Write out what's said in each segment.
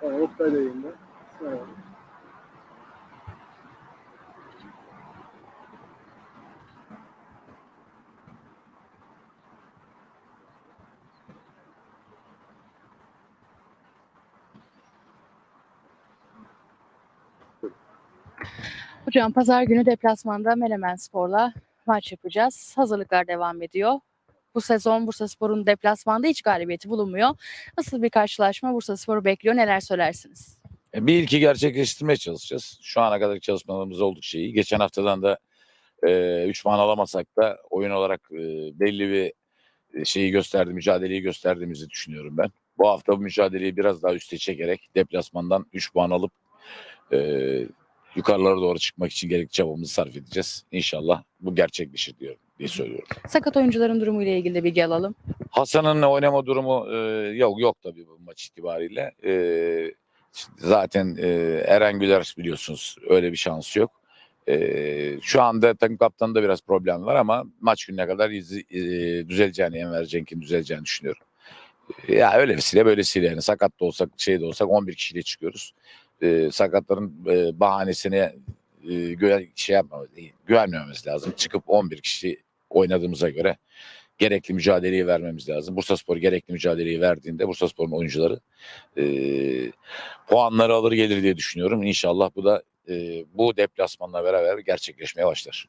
Tamam, Oktay. Hocam pazar günü deplasmanda Menemen Spor'la maç yapacağız. Hazırlıklar devam ediyor. Bu sezon Bursa Spor'un deplasmanda hiç galibiyeti bulunmuyor. Nasıl bir karşılaşma Bursa Spor'u bekliyor? Neler söylersiniz? E, Bir ilki gerçekleştirmeye çalışacağız. Şu ana kadar çalışmalarımız oldukça iyi. Geçen haftadan da 3 puan alamasak da oyun olarak e, belli bir e, şeyi gösterdi, mücadeleyi gösterdiğimizi düşünüyorum ben. Bu hafta bu mücadeleyi biraz daha üste çekerek deplasmandan 3 puan alıp e, yukarılara doğru çıkmak için gerekli çabamızı sarf edeceğiz. İnşallah bu gerçekleşir diyorum diye söylüyorum. Sakat oyuncuların durumu ile ilgili de bilgi alalım. Hasan'ın oynama durumu e, yok yok tabii bu maç itibariyle. E, zaten e, Eren Güler biliyorsunuz öyle bir şansı yok. E, şu anda takım kaptanında biraz problem var ama maç gününe kadar izi, e, düzeleceğini, Enver Cenk'in düzeleceğini düşünüyorum. E, ya öylesiyle böylesiyle yani sakat da olsak şey de olsak 11 kişiyle çıkıyoruz. E, sakatların e, bahanesine e, güven, şey yapmamız, güvenmememiz lazım. Çıkıp 11 kişi oynadığımıza göre gerekli mücadeleyi vermemiz lazım. Bursaspor gerekli mücadeleyi verdiğinde Bursaspor'un oyuncuları e, puanları alır gelir diye düşünüyorum. İnşallah bu da e, bu deplasmanla beraber gerçekleşmeye başlar.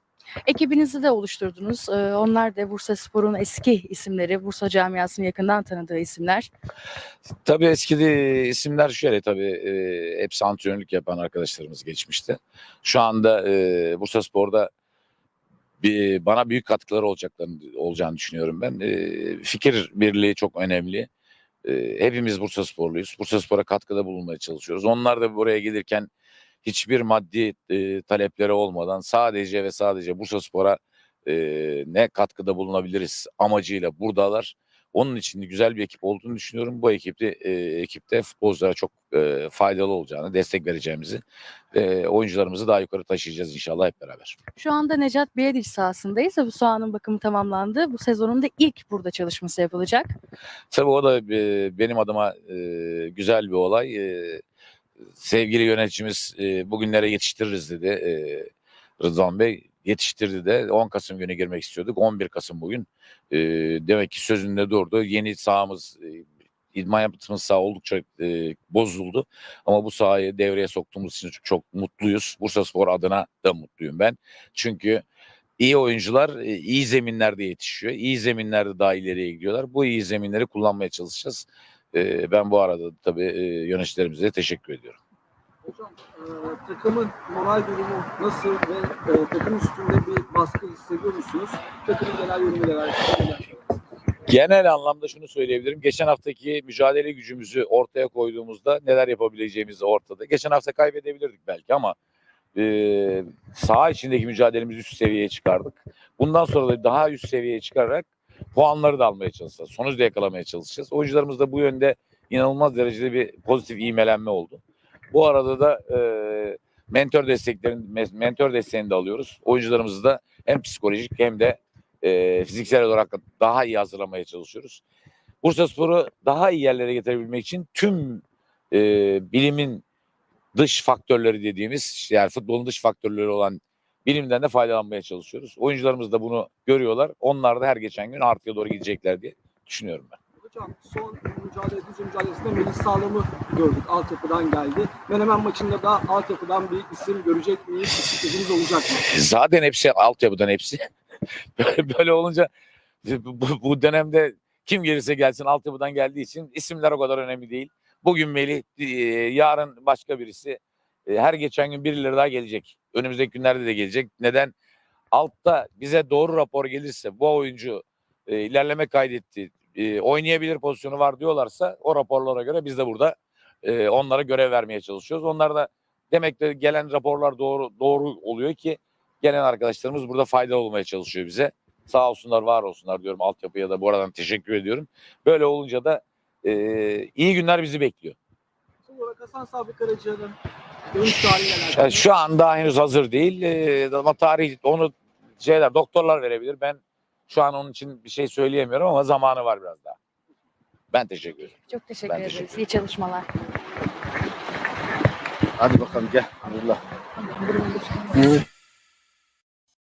Ekibinizi de oluşturdunuz. Ee, onlar da Bursa Spor'un eski isimleri, Bursa camiasının yakından tanıdığı isimler. Tabii eskidi isimler şöyle tabii e, hepsi antrenörlük yapan arkadaşlarımız geçmişti. Şu anda e, Bursaspor'da bana büyük katkıları olacaklarını olacağını düşünüyorum ben. Fikir birliği çok önemli. Hepimiz Bursasporluyuz. Bursaspor'a katkıda bulunmaya çalışıyoruz. Onlar da buraya gelirken hiçbir maddi talepleri olmadan sadece ve sadece Bursaspor'a e, ne katkıda bulunabiliriz amacıyla buradalar. Onun için de güzel bir ekip olduğunu düşünüyorum. Bu ekipte e, ekipte futbolculara çok e, faydalı olacağını, destek vereceğimizi, e, oyuncularımızı daha yukarı taşıyacağız inşallah hep beraber. Şu anda Necat Biyadiş sahasındayız bu sahanın bakımı tamamlandı. Bu sezonun da ilk burada çalışması yapılacak. Tabii o da e, benim adıma e, güzel bir olay. E, sevgili yöneticimiz e, bugünlere yetiştiririz dedi e, Rıdvan Bey. Yetiştirdi de 10 Kasım günü girmek istiyorduk. 11 Kasım bugün. E, demek ki sözünde durdu. Yeni sahamız e, idman yaptığımız saha oldukça e, bozuldu. Ama bu sahayı devreye soktuğumuz için çok, mutluyuz. Bursa Spor adına da mutluyum ben. Çünkü iyi oyuncular e, iyi zeminlerde yetişiyor. İyi zeminlerde daha ileriye gidiyorlar. Bu iyi zeminleri kullanmaya çalışacağız. E, ben bu arada da tabii e, yöneticilerimize teşekkür ediyorum. Hocam e, takımın moral durumu nasıl ve e, takım üstünde bir baskı hissediyor musunuz? Takımın genel yorumu neler? Genel anlamda şunu söyleyebilirim. Geçen haftaki mücadele gücümüzü ortaya koyduğumuzda neler yapabileceğimiz ortada. Geçen hafta kaybedebilirdik belki ama e, saha içindeki mücadelemizi üst seviyeye çıkardık. Bundan sonra da daha üst seviyeye çıkararak puanları da almaya çalışacağız. Sonucu da yakalamaya çalışacağız. Oyuncularımız da bu yönde inanılmaz derecede bir pozitif iğmelenme oldu. Bu arada da e, mentor desteklerin mentor desteğini de alıyoruz. Oyuncularımızı da hem psikolojik hem de e, fiziksel olarak daha iyi hazırlamaya çalışıyoruz. Bursaspor'u daha iyi yerlere getirebilmek için tüm e, bilimin dış faktörleri dediğimiz yani futbolun dış faktörleri olan bilimden de faydalanmaya çalışıyoruz. Oyuncularımız da bunu görüyorlar. Onlar da her geçen gün artıya doğru gidecekler diye düşünüyorum ben. Hocam son mücadele, Düzce mücadelesinde Melih Sağlam'ı gördük. Altyapıdan geldi. Menemen maçında da altyapıdan bir isim görecek miyiz? Sürprizimiz olacak mı? Zaten hepsi altyapıdan hepsi. böyle, böyle olunca bu, bu dönemde kim gelirse gelsin altyapıdan geldiği için isimler o kadar önemli değil. Bugün Melih, e, yarın başka birisi. E, Her geçen gün birileri daha gelecek. Önümüzdeki günlerde de gelecek. Neden? Altta bize doğru rapor gelirse bu oyuncu e, ilerleme kaydetti, e, oynayabilir pozisyonu var diyorlarsa o raporlara göre biz de burada e, onlara görev vermeye çalışıyoruz. Onlar da demek ki gelen raporlar doğru doğru oluyor ki gelen arkadaşlarımız burada faydalı olmaya çalışıyor bize. Sağ olsunlar, var olsunlar diyorum altyapıya da bu aradan teşekkür ediyorum. Böyle olunca da e, iyi günler bizi bekliyor. Hasan Sabri Karaca'nın dönüş tarihi neler? Yani şu anda henüz hazır değil e, ama tarih onu şeyler doktorlar verebilir. Ben şu an onun için bir şey söyleyemiyorum ama zamanı var biraz daha. Ben teşekkür ederim. Çok teşekkür Ben ederiz. teşekkür İyi çalışmalar. Hadi bakalım gel. Nurullah. Evet.